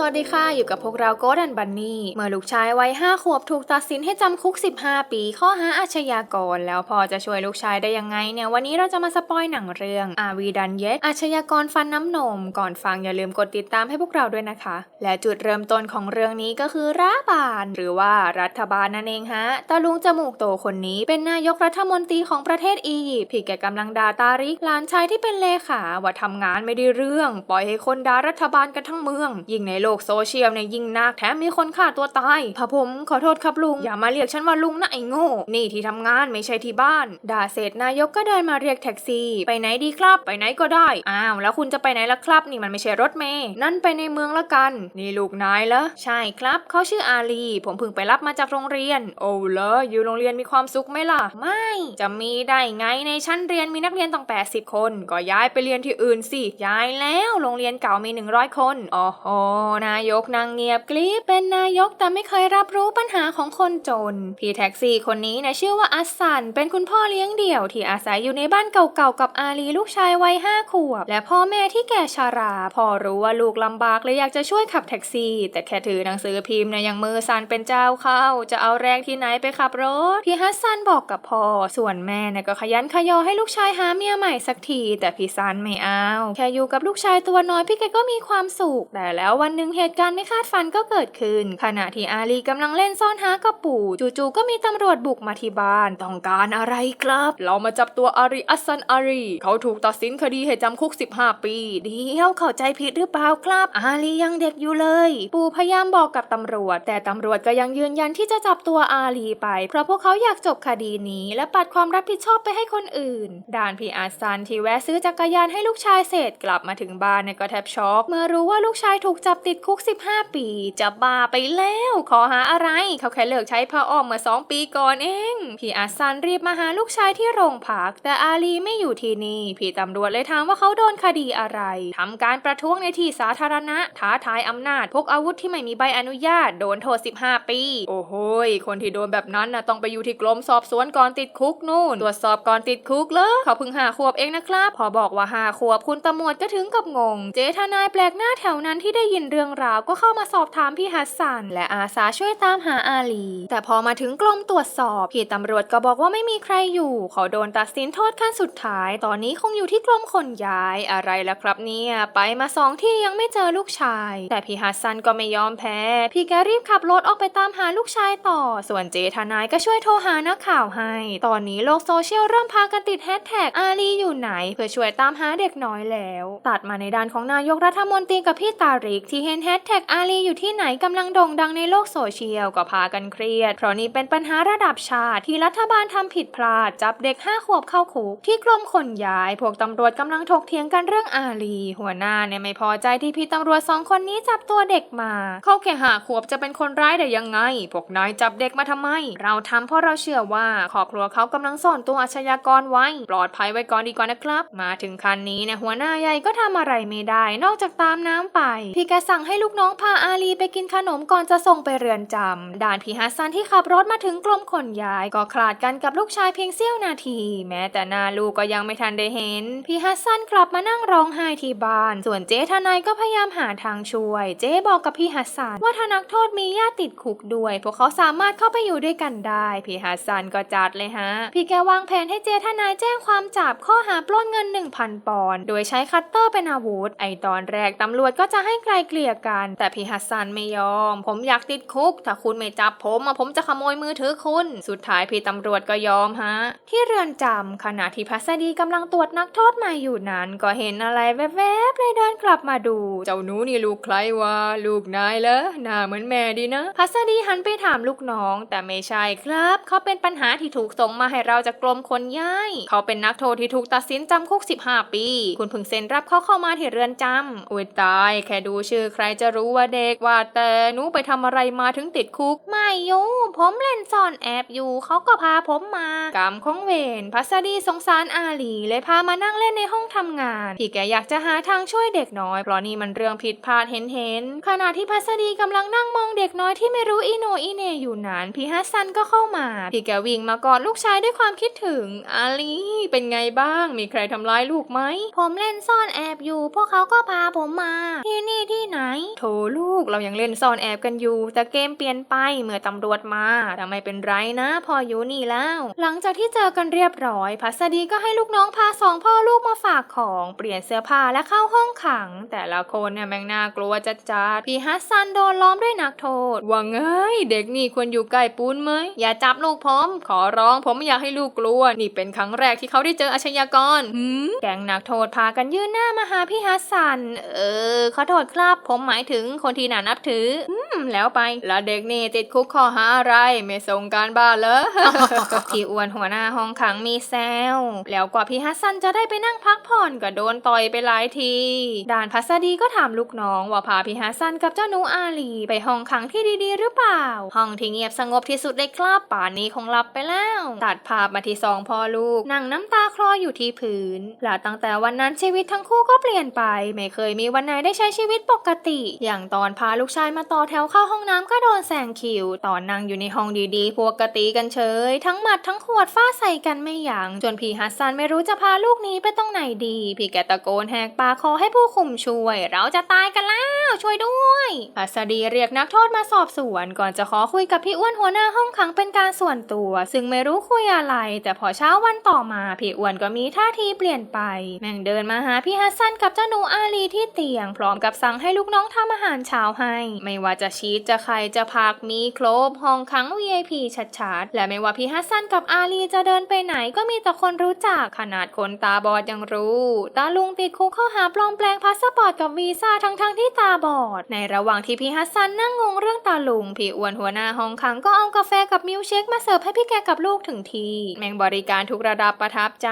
สวัสดีค่ะ อยู่กับพวกเราโกดันบันนี่ เมื่อลูกชายวัย5ขวบถูกตัดสินให้จำคุก 15 ปี ข้อหาอาชญากร แล้วพอจะช่วยลูกชายได้ยังไงเนี่ย วันนี้เราจะมาสปอยหนังเรื่องอาวีดันเยตอาชญากรฟันน้ำนม ก่อนฟังอย่าลืมกดติดตามให้พวกเราด้วยนะคะ และจุดเริ่มต้นของเรื่องนี้ก็คือรัฐบาล หรือว่ารัฐบาลนั่นเองฮะตาลุงจมูกโตคนนี้เป็นนายกรัฐมนตรีของประเทศอียิปต์ที่แกกำลังด่าตาริกหลานชายที่เป็นเลขาว่าทำงานไม่ได้เรื่อง ปล่อยให้คนด่ารัฐบาลกันทั้งเมืองยิ่งในโลกโซเชียลเนี่ยยิ่งหนักแถมมีคนฆ่าตัวตายพระผมขอโทษครับลุง อย่ามาเรียกฉันว่าลุงนะไอ้โง่ นี่ที่ทำงานไม่ใช่ที่บ้าน ด่าเสร็จนายกก็เดินมาเรียกแท็กซี่ ไปไหนดีครับ ไปไหนก็ได้ อ้าวแล้วคุณจะไปไหนล่ะครับ นี่มันไม่ใช่รถเมย์นั่นไปในเมืองละกัน นี่ลูกนายเหรอ ใช่ครับเขาชื่ออาลี ผมเพิ่งไปรับมาจากโรงเรียน โอ้เหรออยู่โรงเรียนมีความสุขไหมล่ะ ไม่ จะมีได้ไงในชั้นเรียนมีนักเรียนตั้ง 80 คน ก็ย้ายไปเรียนที่อื่นสิ ย้ายแล้ว โรงเรียนเก่ามี 100 คนอ๋อโหนายกนางเงียบกริบเป็นนายกแต่ไม่เคยรับรู้ปัญหาของคนจน พี่แท็กซี่คนนี้นะชื่อว่าอัสสันเป็นคุณพ่อเลี้ยงเดี่ยวที่อาศัยอยู่ในบ้านเก่าๆกับอาลีลูกชายวัยห้าขวบ และพ่อแม่ที่แก่ชาราพอรู้ว่าลูกลำบากเลยอยากจะช่วยขับแท็กซี่ แต่แค่ถือหนังสือพิมพ์นะยังมือสันเป็นเจ้าเข้า จะเอาแรงที่ไหนไปขับรถพี่ฮัสซันบอกกับพ่อส่วนแม่นะก็ขยันขยอให้ลูกชายหาเมียใหม่สักที แต่พี่ซันไม่เอาแค่อยู่กับลูกชายตัวน้อยพี่แกก็มีความสุขแต่แล้ววันหนึ่งเหตุการณ์ไม่คาดฝันก็เกิดขึ้น ขณะที่อาลีกำลังเล่นซ่อนหากับปู่ จู่ๆก็มีตำรวจบุกมาที่บ้าน ต้องการอะไรครับ เรามาจับตัวอารีอัสซันอารี เขาถูกตัดสินคดีให้จำคุก 15 ปีเดียวเข้าใจผิดหรือเปล่าครับ อาลียังเด็กอยู่เลย ปู่พยายามบอกกับตำรวจ แต่ตำรวจก็ยังยืนยันที่จะจับตัวอาลีไป เพราะพวกเขาอยากจบคดีนี้ และปัดความรับผิดชอบไปให้คนอื่น ด่านพี่อาซันที่แวะซื้อจักรยานให้ลูกชายเสร็จกลับมาถึงบ้านเนี่ยก็แทบช็อกเมื่อรู้ว่าลูกชายถูกจับติดคุก 15 ปี จะบ้าไปแล้ว ขอหาอะไร เขาแค่เลิกใช้ผ้าอ้อมเมื่อ2ปีก่อนเอง พี่อาซันรีบมาหาลูกชายที่โรงพัก แต่อาลีไม่อยู่ที่นี่ พี่ตำรวจเลยถามว่าเขาโดนคดีอะไร ทำการประท้วงในที่สาธารณะ ท้าทายอำนาจ พกอาวุธที่ไม่มีใบอนุญาต โดนโทษ 15 ปี โอ้โหยคนที่โดนแบบนั้นน่ะต้องไปอยู่ที่กรมสอบสวนก่อนติดคุกนู่น ตรวจสอบก่อนติดคุกเลยเขาเพิ่งหาขวบเองนะครับ พอบอกว่าหาขวบคุณตำรวจก็ถึงกับงง เจทนายแปลกหน้าแถวนั้นที่ได้ยินเรื่องราวก็เข้ามาสอบถามพี่ฮัสซัน และอาสาช่วยตามหาอาลี แต่พอมาถึงกรมตรวจสอบพี่ตำรวจก็บอกว่าไม่มีใครอยู่ เขาโดนตัดสินโทษขั้นสุดท้าย ตอนนี้คงอยู่ที่กรมขนย้ายอะไรล่ะครับเนี่ยไปมาสองที่ยังไม่เจอลูกชาย แต่พี่ฮัสซันก็ไม่ยอมแพ้ พี่แกรีบขับรถออกไปตามหาลูกชายต่อ ส่วนเจทนายก็ช่วยโทรหานักข่าวให้ ตอนนี้โลกโซเชียลเริ่มพากันติดแฮชแท็กอาลีอยู่ไหน เพื่อช่วยตามหาเด็กน้อยแล้ว ตัดมาในด้านของนายกรัฐมนตรีกับพี่ตาริกที่เห็นแฮชแท็กอาลีอยู่ที่ไหนกำลังโด่งดังในโลกโซเชียลก็พากันเครียด เพราะนี่เป็นปัญหาระดับชาติที่รัฐบาลทำผิดพลาด จับเด็กห้าขวบเข้าคุก ที่กรมขนย้าย พวกตำรวจกำลังถกเถียงกันเรื่องอาลีหัวหน้าเนี่ยไม่พอใจที่พี่ตำรวจสองคนนี้จับตัวเด็กมา เขาแค่หาขวบจะเป็นคนร้ายได้ยังไง พวกนายจับเด็กมาทำไม เราทำเพราะเราเชื่อว่าครอบครัวเขากำลังซ่อนตัวอาชญากรไว้ ปลอดภัยไว้ก่อนดีกว่านะครับ มาถึงคันนี้เนี่ยหัวหน้าใหญ่ก็ทำอะไรไม่ได้ นอกจากตามน้ำไป พี่แกสั่งให้ลูกน้องพาอาลีไปกินขนมก่อนจะส่งไปเรือนจำด่านพีฮัสซันที่ขับรถมาถึงกรมขนย้าย ก็คลาดกันกับลูกชายเพียงเสี้ยวนาที แม้แต่หน้าลูกก็ยังไม่ทันได้เห็นพีฮัสซันกลับมานั่งร้องไห้ที่บ้าน ส่วนเจ๊ทนายก็พยายามหาทางช่วย เจ๊บอกกับพี่ฮัสซันว่าถ้านักโทษมีญาติติดคุกด้วย พวกเขาสามารถเข้าไปอยู่ด้วยกันได้พี่ฮัสซันก็จัดเลยฮะ พี่แกวางแผนให้เจ๊ทนายแจ้งความจับข้อหาปล้นเงิน 1,000 ปอนด์โดยใช้คัตเตอร์เป็นอาวุธ ไอตอนแรกตำรวจก็จะให้ไกลเกลี่ยกัน แต่พี่ฮัสซันไม่ยอม ผมอยากติดคุก ถ้าคุณไม่จับผมผมจะขโมยมือถือคุณ สุดท้ายพี่ตำรวจก็ยอมฮะ ที่เรือนจำขณะที่พัสดีกำลังตรวจนักโทษใหม่อยู่นั้น ก็เห็นอะไรแวบๆเลยเดินกลับมาดู เจ้าหนูนี่ลูกใครวะลูกนายเหรอหน้าเหมือนแม่ดีนะพัสดีหันไปถามลูกน้อง แต่ไม่ใช่ครับ เขาเป็นปัญหาที่ถูกส่งมาให้เราจากกรมคนย้าย เขาเป็นนักโทษที่ถูกตัดสินจำคุก 15 ปี คุณพิ่งเซ็นรับเขาเข้ามาที่เรือนจำอุ้ยตาย แค่ดูชื่อรจะรู้ว่าเด็กว่าแต่หนูไปทำอะไรมาถึงติดคุก ไม่อยู่ ผมเล่นซ่อนแอบอยู่เขาก็พาผมมากรรมของเวรพัสดีสงสารอาลีเลยพามานั่งเล่นในห้องทำงานพี่แกอยากจะหาทางช่วยเด็กน้อย เพราะนี่มันเรื่องผิดพลาดเห็นเห็นๆขณะที่พัสดีกำลังนั่งมองเด็กน้อยที่ไม่รู้อีโหนอีเหนอยู่นั้นพี่ฮัสซันก็เข้ามาพี่แกวิ่งมากอดลูกชายด้วยความคิดถึงอาลีเป็นไงบ้าง มีใครทำร้ายลูกไหมผมเล่นซ่อนแอบอยู่ พวกเขาก็พาผมมา ที่นี่ที่ไหนโถลูกเรายังเล่นซ่อนแอบกันอยู่ แต่เกมเปลี่ยนไปเมื่อตำรวจมาแต่ไม่เป็นไรนะพออยู่นี่แล้ว หลังจากที่เจอกันเรียบร้อย พัสดีก็ให้ลูกน้องพาสองพ่อลูกมาฝากของเปลี่ยนเสื้อผ้าและเข้าห้องขัง แต่ละคนเนี่ยแม่งน่ากลัวจัดจัดๆพี่ฮัสซันโดนล้อมด้วยนักโทษว่าไงเด็กนี่ควรอยู่ใกล้ปูนไหมอย่าจับลูกผมขอร้องผมไม่อยากให้ลูกกลัว นี่เป็นครั้งแรกที่เขาได้เจออาชญากรหืมแก๊งนักโทษพากันยื่นหน้ามาหาพี่ฮัสซัน เออขอโทษครับผมหมายถึงคนที่น่านับถือ อืม แล้วไป แล้วเด็กนี่ติดคุกข้อหาอะไร ไม่ส่งการบ้านเลยพี่อ้วนหัวหน้าห้องขังมีแซว แล้วกว่าพี่ฮัสซันจะได้ไปนั่งพักผ่อนก็โดนต่อยไปหลายทีด่านพัสดีก็ถามลูกน้องว่าพาพี่ฮัสซันกับเจ้าหนูอาลีไปห้องขังที่ดีๆ หรือเปล่า ห้องที่เงียบสงบที่สุดเลยครับป่านนี้คงหลับไปแล้ว ตัดภาพมาที่สองพ่อลูกนั่งน้ำตาคลออยู่ที่พื้นและตั้งแต่วันนั้นชีวิตทั้งคู่ก็เปลี่ยนไป ไม่เคยมีวันไหนได้ใช้ชีวิตปกติอย่างตอนพาลูกชายมาต่อแถวเข้าห้องน้ำก็โดนแซงคิว ตอนนั่งอยู่ในห้องดีๆ พวกกตีกันเฉย ทั้งหมัดทั้งขวดฟาดใส่กันไม่ยัง้งจนพี่ฮัสซันไม่รู้จะพาลูกนี้ไปตรงไหนดี พี่แกตะโกนแหกปากขอให้ผู้คุมช่วย เราจะตายกันแล้วช่วยด้วยพัสดีเรียกนักโทษมาสอบสวน ก่อนจะขอคุยกับพี่อ้วนหัวหน้าห้องขังเป็นการส่วนตัว ซึ่งไม่รู้คุยอะไร แต่พอเช้าวันต่อมาพี่อ้วนก็มีท่าทีเปลี่ยนไป แม่งเดินมาหาพี่ฮัสซันกับเจ้าหนูอาลีที่เตียง พร้อมกับสั่งให้ลูกน้องทำอาหารเช้าให้ ไม่ว่าจะชีสจะไข่จะผักมีครบห้องขัง VIP ชัดๆ และไม่ว่าพี่ฮัสซันกับอาลีจะเดินไปไหนก็มีแต่คนรู้จักขนาดคนตาบอดยังรู้ ตาลุงติดคุกข้อหาปลอมแปลงพาสปอร์ตกับวีซ่าทั้งๆที่ตาบอด ในระหว่างที่พี่ฮัสซันนั่งงงเรื่องตาลุงพี่อ้วนหัวหน้าห้องขังก็เอากาแฟกับมิลเชคมาเสิร์ฟให้พี่แกกับลูกถึงทีแม่งบริการทุกระดับประทับใจ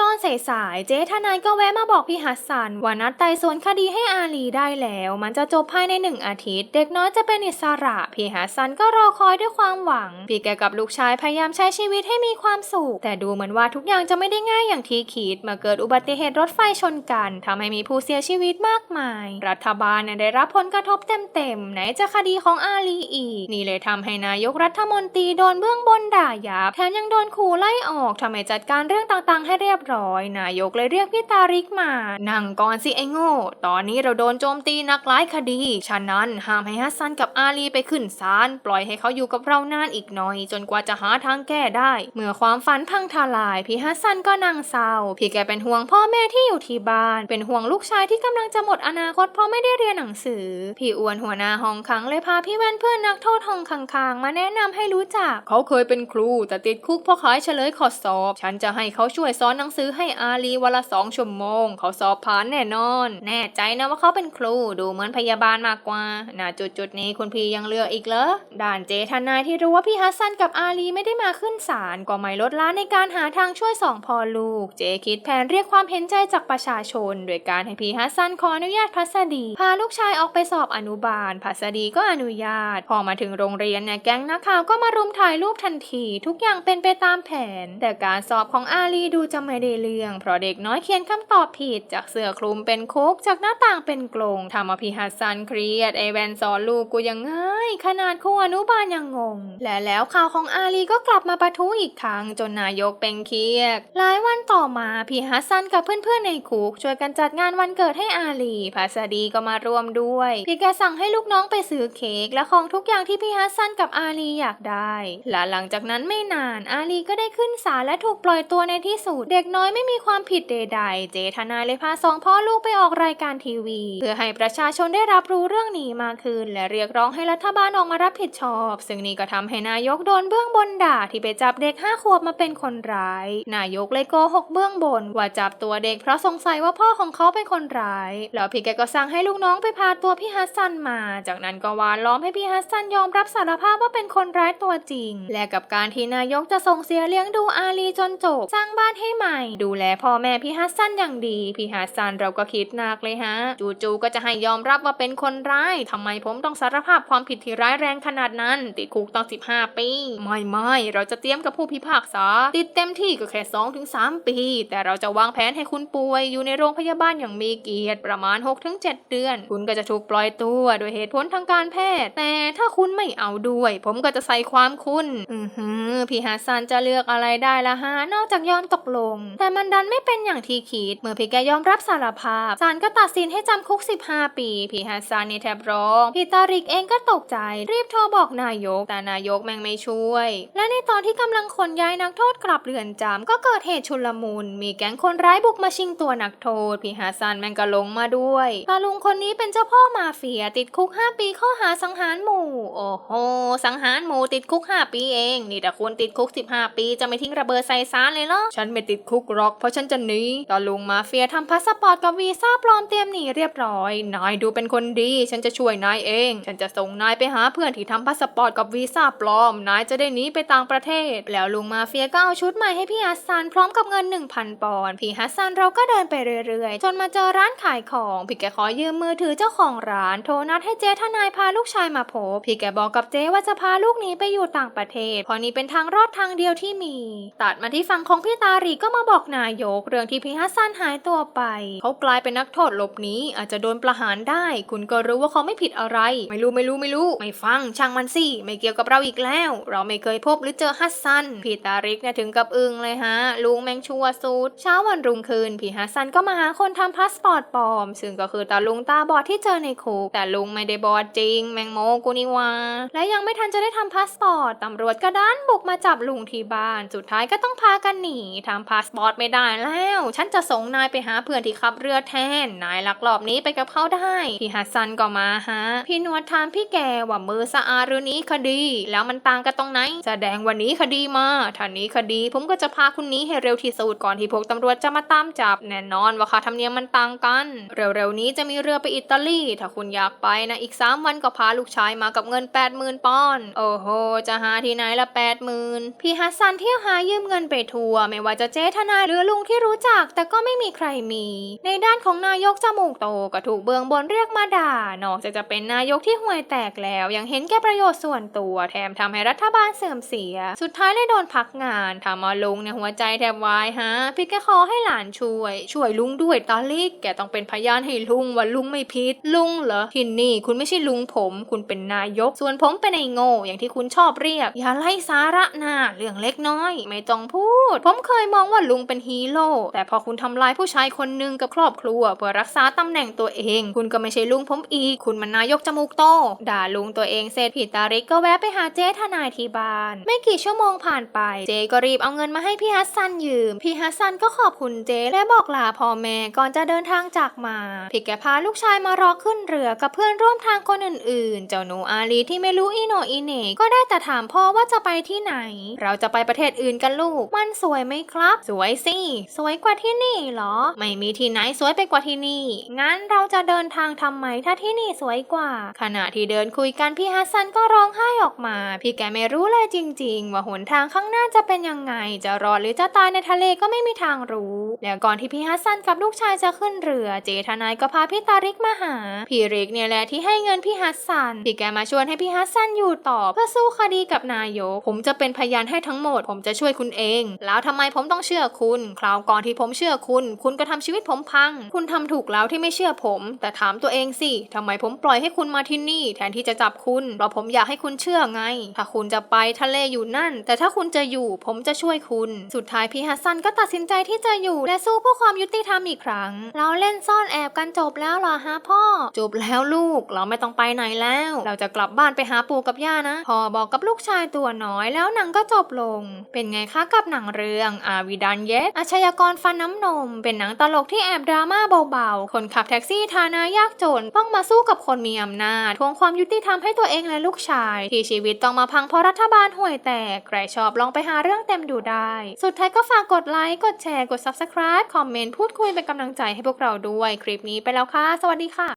ตอนสายๆเจ๊ทนายก็แวะมาบอกพี่ฮัสซันว่านัดไต่สวนคดีให้อาลีได้แล้วแล้วมันจะจบภายในหนึ่งอาทิตย์ เด็กน้อยจะเป็นอิสระ พี่ฮัสซันก็รอคอยด้วยความหวัง พี่แกกับลูกชายพยายามใช้ชีวิตให้มีความสุข แต่ดูเหมือนว่าทุกอย่างจะไม่ได้ง่ายอย่างที่คิด มาเกิดอุบัติเหตุรถไฟชนกันทำให้มีผู้เสียชีวิตมากมาย รัฐบาลได้รับผลกระทบเต็มๆไหนจะคดีของอาลีอีก นี่เลยทำให้นายกรัฐมนตรีโดนเบื้องบนด่ายับ แถมยังโดนขู่ไล่ออกทำไมจัดการเรื่องต่างๆ ให้เรียบร้อย นายกเลยเรียกพี่ตาริกมา นั่งก่อนสิไอ้โง่ ตอนนี้เราโดนโจมตีนักหลายคดี ฉะนั้นห้ามให้ฮัสซันกับอาลีไปขึ้นศาลปล่อยให้เขาอยู่กับเรานานอีกหน่อย จนกว่าจะหาทางแก้ได้ เมื่อความฝันพังทลาย พี่ฮัสซันก็นั่งเศร้า พี่แกเป็นห่วงพ่อแม่ที่อยู่ที่บ้าน เป็นห่วงลูกชายที่กำลังจะหมดอนาคตเพราะไม่ได้เรียนหนังสือ พี่อ้วนหัวหน้าห้องขังเลยพาพี่แว่นเพื่อนนักโทษห้องข้างมาแนะนำให้รู้จัก เขาเคยเป็นครูแต่ติดคุกเพราะขายเฉลยข้อสอบ ฉันจะให้เขาช่วยสอนหนังสือให้อาลีวันละสองชั่วโมง เขาสอบผ่านแน่นอน แน่ใจนะว่าเขาเป็นครูดูเหมือนพยาบาลมากกว่าณจุดจุดๆนี้คุณพียังเลือกอีกเหรอ ด่านเจทนายที่รู้ว่าพี่ฮัสซันกับอาลีไม่ได้มาขึ้นศาลก็ไม่ลดละในการหาทางช่วยสองพ่อลูก เจคิดแผนเรียกความเห็นใจจากประชาชน โดยการให้พี่ฮัสซันขออนุญาตพัสดี พาลูกชายออกไปสอบอนุบาล พัสดีก็อนุญาต พอมาถึงโรงเรียนเนี่ยแก๊งนักข่าวก็มารุมถ่ายรูปทันที ทุกอย่างเป็นไปตามแผน แต่การสอบของอาลีดูจะไม่ได้เรื่องเพราะเด็กน้อยเขียนคำตอบผิด จากเสื้อคลุมเป็นคุกจากหน้าต่างเป็นกลงทำเอาพี่ฮัสซันเครียดไอแวนสอนลูกกูยังไงขนาดครูอนุบาลยังงง และแล้วข่าวของอาลีก็กลับมาปะทุอีกครั้งจนนายกเป็นเครียดหลายวันต่อมาพี่ฮัสซันกับเพื่อนๆในคุกช่วยกันจัดงานวันเกิดให้อาลีพัสดีก็มาร่วมด้วยพี่แกสั่งให้ลูกน้องไปซื้อเค้กและของทุกอย่างที่พี่ฮัสซันกับอาลีอยากได้และหลังจากนั้นไม่นานอาลีก็ได้ขึ้นศาลและถูกปล่อยตัวในที่สุดเด็กน้อยไม่มีความผิดใดๆเจทนายเลยพาสองพ่อลูกไปออกรายการทีวี เพื่อให้ประประชาชนได้รับรู้เรื่องนี้มากขึ้น และเรียกร้องให้รัฐบาลออกมารับผิดชอบ ซึ่งนี่ก็ทำให้นายกโดนเบื้องบนด่าที่ไปจับเด็กห้าขวบมาเป็นคนร้าย นายกเลยโกหกเบื้องบน ว่าจับตัวเด็กเพราะสงสัยว่าพ่อของเขาเป็นคนร้าย แล้วพี่แกก็สั่งให้ลูกน้องไปพาตัวพี่ฮัสซันมา จากนั้นก็วานล้อมให้พี่ฮัสซันยอมรับสารภาพว่าเป็นคนร้ายตัวจริง และกับการที่นายกจะส่งเสียเลี้ยงดูอาลีจนจบสร้างบ้านให้ใหม่ ดูแลพ่อแม่พี่ฮัสซันอย่างดี พี่ฮัสซันเราก็คิดหนักเลยฮะ จู่ๆก็จะให้ยอมรับว่าเป็นคนร้ายทำไมผมต้องสารภาพความผิดที่ร้ายแรงขนาดนั้น ติดคุกตั้ง15 ปี ไม่ไม่เราจะเตรียมกับผู้พิพากษา ติดเต็มที่ก็แค่2ถึง3ปี แต่เราจะวางแผนให้คุณป่วยอยู่ในโรงพยาบาลอย่างมีเกียรติประมาณ6ถึง7เดือน คุณก็จะถูกปล่อยตัวโดยเหตุผลทางการแพทย์ แต่ถ้าคุณไม่เอาด้วย ผมก็จะใส่ความคุณ อือหือพี่ฮัสซันจะเลือกอะไรได้ละฮะนอกจากยอมตกลง แต่มันดันไม่เป็นอย่างที่คิด เมื่อพี่แกยอมรับสารภาพศาลก็ตัดสินให้จำคุก 15 5 ปีพี่ฮัสซันนี่แทบร้องพี่ตาริกเองก็ตกใจรีบโทรบอกนายก แต่นายกแม่งไม่ช่วย และในตอนที่กำลังขนย้ายนักโทษกลับเรือนจำก็เกิดเหตุชุลมุน มีแก๊งคนร้ายบุกมาชิงตัวนักโทษพี่ฮัสซันแม่งก็ลงมาด้วยตาลุงคนนี้เป็นเจ้าพ่อมาเฟียติดคุก 5 ปีข้อหาสังหารหมู่ โอ้โห สังหารหมู่ติดคุก 5 ปีเอง นี่แต่คุณติดคุก 15 ปีจะไม่ทิ้งระเบิดใส่ซานเลยเหรอฉันไม่ติดคุกหรอกเพราะฉันจะหนีตาลุงมาเฟียทำพาสปอร์ตกับวีซ่าปลอมเตรียมหนีเรียบร้อยนายดูเป็นคนดี ฉันจะช่วยนายเอง ฉันจะส่งนายไปหาเพื่อนที่ทำพาสปอร์ตกับวีซ่าปลอม นายจะได้หนีไปต่างประเทศ แล้วลุงมาเฟียก็เอาชุดใหม่ให้พี่ฮัสซันพร้อมกับเงิน 1,000 ปอนด์ พี่ฮัสซันเราก็เดินไปเรื่อยๆ จนมาเจอร้านขายของ พี่แกขอยืมมือถือเจ้าของร้าน โทรนัดให้เจ๊ทนายพาลูกชายมาพบ พี่แกบอกกับเจ๊ว่าจะพาลูกหนีไปอยู่ต่างประเทศ เพราะนี่เป็นทางรอดทางเดียวที่มี ตัดมาที่ฝั่งของพี่ตารีก็มาบอกนายก เรื่องที่พี่ฮัสซันหายตัวไป เขากลายเป็นนักโทษหลบหนีอาจจะโดนประหารได้ คุณก็รู้ว่าเขาไม่ผิดอะไร ไม่รู้ไม่รู้ไม่รู้ ไม่ฟังช่างมันสิไม่เกี่ยวกับเราอีกแล้ว เราไม่เคยพบหรือเจอฮัสซันพี่ตาริกเนี่ยถึงกับอึ้งเลยฮะ ลุงแมงชัวสูดเช้าวันรุ่งขึ้นพี่ฮัสซันก็มาหาคนทำพาสปอร์ตปลอม ซึ่งก็คือตาลุงตาบอดที่เจอในคุกแต่ลุงไม่ได้บอดจริง แมงโมกูนี่วาและยังไม่ทันจะได้ทำพาสปอร์ตตำรวจก็ดันบุกมาจับลุงที่บ้านสุดท้ายก็ต้องพากันหนีทำพาสปอร์ตไม่ได้แล้ว ฉันจะส่งนายไปหาเพื่อนที่ขับเรือแทนนายลักลอบนี้ไปกับเขาได้พี่ฮัสซันก็มาฮะ พี่นวดถามพี่แกว่ามือสะอาดหรือนี้คดี แล้วมันต่างกันตรงไหน แสดงวันนี้คดีมาถ้านี้คดี ผมก็จะพาคุณนี้ให้เร็วที่สุดก่อนที่พวกตำรวจจะมาตามจับ แน่นอนว่าค่าธรรมเนียมมันต่างกัน เร็วๆนี้จะมีเรือไปอิตาลี ถ้าคุณอยากไปนะอีก 3 วันก็พาลูกชายมากับเงิน 80,000ปอนด์โอ้โห จะหาที่ไหนละ80,000พี่ฮัสซันเที่ยวหายืมเงินไปทัวร์ไม่ว่าจะเจ๊ทนายหรือลุงที่รู้จัก แต่ก็ไม่มีใครมี ในด้านของนายกจมูกโตก็ถูกเบืองบนเรียกมาด่า นอกจากจะเป็นนายกที่ห่วยแตกแล้ว ยังเห็นแก่ประโยชน์ส่วนตัว แถมทำให้รัฐบาลเสื่อมเสีย สุดท้ายเลยโดนพักงานทำเอาลุงเนี่ยหัวใจแทบวายฮะพี่แกขอให้หลานช่วย ช่วยลุงด้วยตาลิกแกต้องเป็นพยานให้ลุงว่าลุงไม่ผิดลุงเหรอที่นี่คุณไม่ใช่ลุงผม คุณเป็นนายก ส่วนผมเป็นไอ้โง่อย่างที่คุณชอบเรียก อย่าไล่สาระนาเรื่องเล็กน้อย ไม่ต้องพูด ผมเคยมองว่าลุงเป็นฮีโร่แต่พอคุณทำลายผู้ชายคนหนึ่งกับครอบครัวเพื่อรักษาตำแหน่งตัวเองคุณก็ไม่ใช่ลุงผมอีก คุณมันนายกจมูกโต ด่าลุงตัวเองเสร็จพี่ตาริกก็แวะไปหาเจ๊ทนายที่บ้าน ไม่กี่ชั่วโมงผ่านไป เจ๊ก็รีบเอาเงินมาให้พี่ฮัสซันยืม พี่ฮัสซันก็ขอบคุณเจ๊และบอกลาพ่อแม่ก่อนจะเดินทางจากมาพี่แกพาลูกชายมารอขึ้นเรือกับเพื่อนร่วมทางคนอื่นๆ เจ้าหนูอาลีที่ไม่รู้อีโนอีเน่ก็ได้แต่ถามพ่อว่าจะไปที่ไหน เราจะไปประเทศอื่นกันลูก มันสวยไหมครับ สวยสิ สวยกว่าที่นี่เหรอ ไม่มีที่ไหนสวยไปกว่าที่นี่ งั้นเราจะเดินินทางทำไมถ้าที่นี่สวยกว่า ขณะที่เดินคุยกันพี่ฮัสซันก็ร้องไห้ออกมา พี่แกไม่รู้เลยจริง ๆ ว่าหนทางข้างหน้าจะเป็นยังไง จะรอดหรือจะตายในทะเลก็ไม่มีทางรู้ แล้วก่อนที่พี่ฮัสซันกับลูกชายจะขึ้นเรือ เจทนายก็พาพี่ตาริกมาหา พี่ริกเนี่ยแหละที่ให้เงินพี่ฮัสซัน พี่แกมาชวนให้พี่ฮัสซันอยู่ต่อเพื่อสู้คดีกับนายก ผมจะเป็นพยานให้ทั้งหมด ผมจะช่วยคุณเอง แล้วทำไมผมต้องเชื่อคุณ คราวก่อนที่ผมเชื่อคุณ คุณก็ทำชีวิตผมพัง คุณทำถูกแล้วที่ไม่เชื่อผม แต่ถามตัวเองสิทำไมผมปล่อยให้คุณมาที่นี่ แทนที่จะจับคุณเพราะผมอยากให้คุณเชื่อไง ถ้าคุณจะไปทะเลอยู่นั่น แต่ถ้าคุณจะอยู่ผมจะช่วยคุณ สุดท้ายพี่ฮัสซันก็ตัดสินใจที่จะอยู่และสู้เพื่อความยุติธรรมอีกครั้ง เราเล่นซ่อนแอบกันจบแล้วเหรอฮะพ่อ จบแล้วลูกเราไม่ต้องไปไหนแล้ว เราจะกลับบ้านไปหาปู่กับย่านะพ่อบอกกับลูกชายตัวน้อยแล้วหนังก็จบลง เป็นไงคะกับหนังเรื่องอาวิดันเยสอาชญากรฟันน้ำนม เป็นหนังตลกที่แอบดราม่าเบาๆคนขับแท็กซี่ฐานะยากจนต้องมาสู้กับคนมีอำนาจทวงความยุติธรรมให้ตัวเองและลูกชาย ที่ชีวิตต้องมาพังเพราะรัฐบาลห่วยแตกใครชอบลองไปหาเรื่องเต็มดูได้ สุดท้ายก็ฝากกดไลค์กดแชร์กด subscribe คอมเมนต์พูดคุยเป็นกำลังใจให้พวกเราด้วยคลิปนี้ไปแล้วค่ะ สวัสดีค่ะ